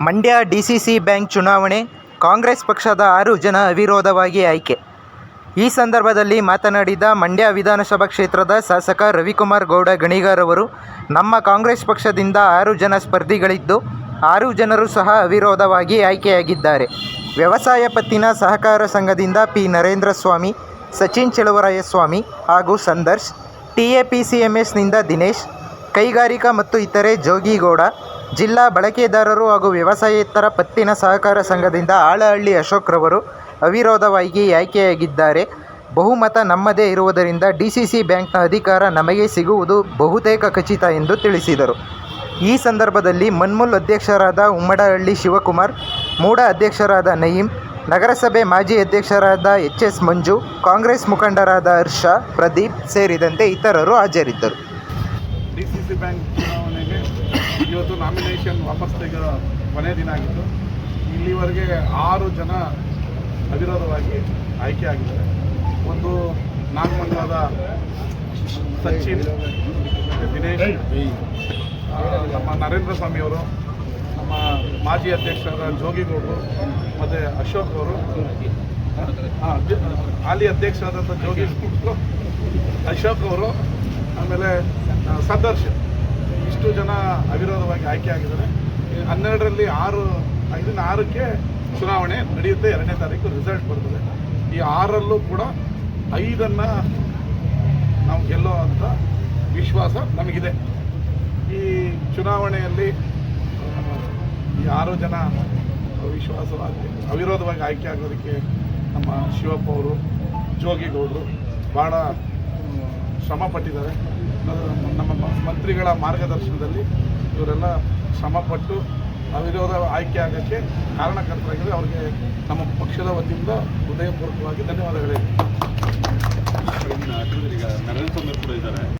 Mandya DCC bank ಚುನಾವಣೆ, ಕಾಂಗ್ರೆಸ್ ಪಕ್ಷದ ಆರು ಜನ ಅವಿರೋಧವಾಗಿ ಆಯ್ಕೆ. ಈ ಸಂದರ್ಭದಲ್ಲಿ ಮಾತನಾಡಿದ ಮಂಡ್ಯ ವಿಧಾನಸಭಾ ಕ್ಷೇತ್ರದ ಶಾಸಕ ರವಿಕುಮಾರ್ ಗೌಡ ಗಣಿಗಾರ್ ಅವರು, ನಮ್ಮ ಕಾಂಗ್ರೆಸ್ ಪಕ್ಷದಿಂದ ಆರು ಜನ ಸ್ಪರ್ಧಿಗಳಿದ್ದು, ಆರು ಜನರು ಸಹ ಅವಿರೋಧವಾಗಿ ಆಯ್ಕೆಯಾಗಿದ್ದಾರೆ. ವ್ಯವಸಾಯ ಪತ್ತಿನ ಸಹಕಾರ ಸಂಘದಿಂದ ಪಿ. ನರೇಂದ್ರ ಸ್ವಾಮಿ ಸಚಿನ್ ಚಲುವರಾಯಸ್ವಾಮಿ ಹಾಗೂ ಸಂದರ್ಶ್, T. A. P. C. M. ಎಸ್ನಿಂದ Dinesh, ಕೈಗಾರಿಕಾ ಮತ್ತು ಇತರೆ ಜೋಗಿಗೌಡ ಜಿಲ್ಲಾ ಬಳಕೆದಾರರು ಹಾಗೂ ವ್ಯವಸಾಯೇತರ ಪತ್ತಿನ ಸಹಕಾರ ಸಂಘದಿಂದ ಆಳಹಳ್ಳಿ ಅಶೋಕ್ ರವರು ಅವಿರೋಧವಾಗಿ ಆಯ್ಕೆಯಾಗಿದ್ದಾರೆ. ಬಹುಮತ ನಮ್ಮದೇ ಇರುವುದರಿಂದ ಡಿ ಸಿ ಸಿ ಬ್ಯಾಂಕ್ನ ಅಧಿಕಾರ ನಮಗೆ ಸಿಗುವುದು ಬಹುತೇಕ ಖಚಿತ ಎಂದು ತಿಳಿಸಿದರು. ಈ ಸಂದರ್ಭದಲ್ಲಿ ಮನ್ಮುಲ್ ಅಧ್ಯಕ್ಷರಾದ ಉಮ್ಮಡಹಳ್ಳಿ ಶಿವಕುಮಾರ್, ಮೂಡ ಅಧ್ಯಕ್ಷರಾದ ನಯೀಂ, ನಗರಸಭೆ ಮಾಜಿ ಅಧ್ಯಕ್ಷರಾದ ಎಚ್ ಎಸ್ ಮಂಜು, ಕಾಂಗ್ರೆಸ್ ಮುಖಂಡರಾದ ಹರ್ಷ, ಪ್ರದೀಪ್ ಸೇರಿದಂತೆ ಇತರರು ಹಾಜರಿದ್ದರು. ಡಿ ಸಿ ಸಿ ಬ್ಯಾಂಕ್ ಚುನಾವಣೆಗೆ ಇವತ್ತು ನಾಮಿನೇಷನ್ ವಾಪಸ್ ತೆಗೆದ ಕೊನೆ ದಿನ ಆಗಿತ್ತು. ಇಲ್ಲಿವರೆಗೆ ಆರು ಜನ ಅವಿರೋಧವಾಗಿ ಆಯ್ಕೆ ಆಗಿದ್ದಾರೆ. ಒಂದು ನಾಗಮಂಗಲದ ಸಚಿನ್, ದಿನೇಶ್, ನಮ್ಮ ನರೇಂದ್ರ ಸ್ವಾಮಿಯವರು ನಮ್ಮ ಮಾಜಿ ಅಧ್ಯಕ್ಷರ ಜೋಗಿಗೌಡರು, ಮತ್ತು ಅಶೋಕ್ ಅವರು ಹಾಲಿ ಅಧ್ಯಕ್ಷರಾದಂಥ ಜೋಗಿ ಅಶೋಕ್ ಅವರು ಆಮೇಲೆ ಸದರ್ಶನ್. ಸದರ್ಶ್ ಇಷ್ಟು ಜನ ಅವಿರೋಧವಾಗಿ ಆಯ್ಕೆ ಆಗಿದ್ದಾರೆ. ಹನ್ನೆರಡರಲ್ಲಿ ಆರು, ಇದನ್ನ ಆರಕ್ಕೆ ಚುನಾವಣೆ ನಡೆಯುತ್ತೆ. ಎರಡನೇ ತಾರೀಕು ರಿಸಲ್ಟ್ ಬರ್ತದೆ. ಈ ಆರಲ್ಲೂ ಕೂಡ ಐದನ್ನು ನಾವು ಗೆಲ್ಲೋ ಅಂತ ವಿಶ್ವಾಸ ನಮಗಿದೆ. ಈ ಚುನಾವಣೆಯಲ್ಲಿ ಈ ಆರು ಜನ ವಿಶ್ವಾಸವಾಗಿ ಅವಿರೋಧವಾಗಿ ಆಯ್ಕೆ ಆಗೋದಕ್ಕೆ ನಮ್ಮ ಶಿವಪ್ಪ ಅವರು, ಜೋಗಿಗೌಡರು ಭಾಳ ಶ್ರಮ ಪಟ್ಟಿದ್ದಾರೆ ನಮ್ಮ ಮಂತ್ರಿಗಳ ಮಾರ್ಗದರ್ಶನದಲ್ಲಿ ಇವರೆಲ್ಲ ಶ್ರಮಪಟ್ಟು ಅವಿರೋಧ ಆಯ್ಕೆ ಆಗೋಕ್ಕೆ ಕಾರಣಕರ್ತರಾಗಿದೆ ಅವರಿಗೆ ನಮ್ಮ ಪಕ್ಷದ ವತಿಯಿಂದ ಹೃದಯಪೂರ್ವಕವಾಗಿ ಧನ್ಯವಾದಗಳೇ. ನರೇಂದ್ರ ಮೋದಿ ಕೂಡ ಇದ್ದಾರೆ.